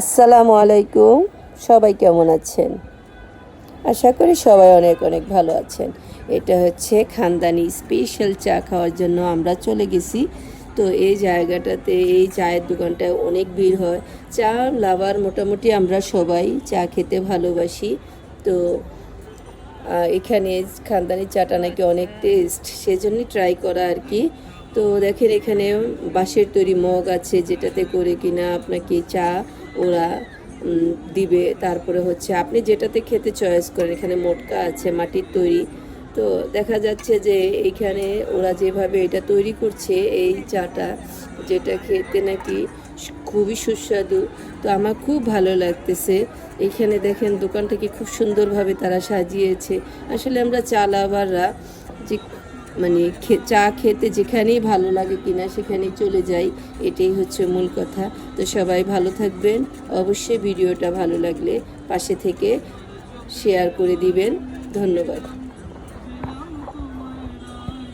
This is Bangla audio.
আসসালামু আলাইকুম। সবাই কেমন আছেন? আশা করি সবাই অনেক অনেক ভালো আছেন। এটা হচ্ছে খানদানি স্পেশাল চা খাওয়ার জন্য আমরা চলে গেছি। তো এই জায়গাটাতে, এই চায়ের দোকানটায় অনেক ভিড় হয়। চা লাভার মোটামুটি আমরা সবাই চা খেতে ভালোবাসি। তো এখানে খানদানি চাটা নাকি অনেক টেস্ট সেজন্যই ট্রাই করা আর কি। তো দেখেন এখানে বাঁশের তৈরি মগ আছে যেটাতে করে কিনা আপনাকে চা ওরা দিবে। তারপরে হচ্ছে আপনি যেটাতে খেতে চয়েস করেন, এখানে মোটকা আছে, মাটির তৈরি। তো দেখা যাচ্ছে যে এইখানে ওরা যেভাবে এটা তৈরি করছে, এই চাটা যেটা খেতে নাকি খুবই সুস্বাদু। তো আমার খুব ভালো লাগতেছে। এইখানে দেখেন দোকানটাকে খুব সুন্দরভাবে তারা সাজিয়েছে। আসলে আমরা চা লাভাররা যে মানে চা খেতে যেখানেই ভালো লাগে কিনা সেখানেই চলে যাই, এটাই হচ্ছে মূল কথা। তো সবাই ভালো থাকবেন, অবশ্যই ভিডিওটা ভালো লাগলে পাশে থেকে শেয়ার করে দিবেন। ধন্যবাদ।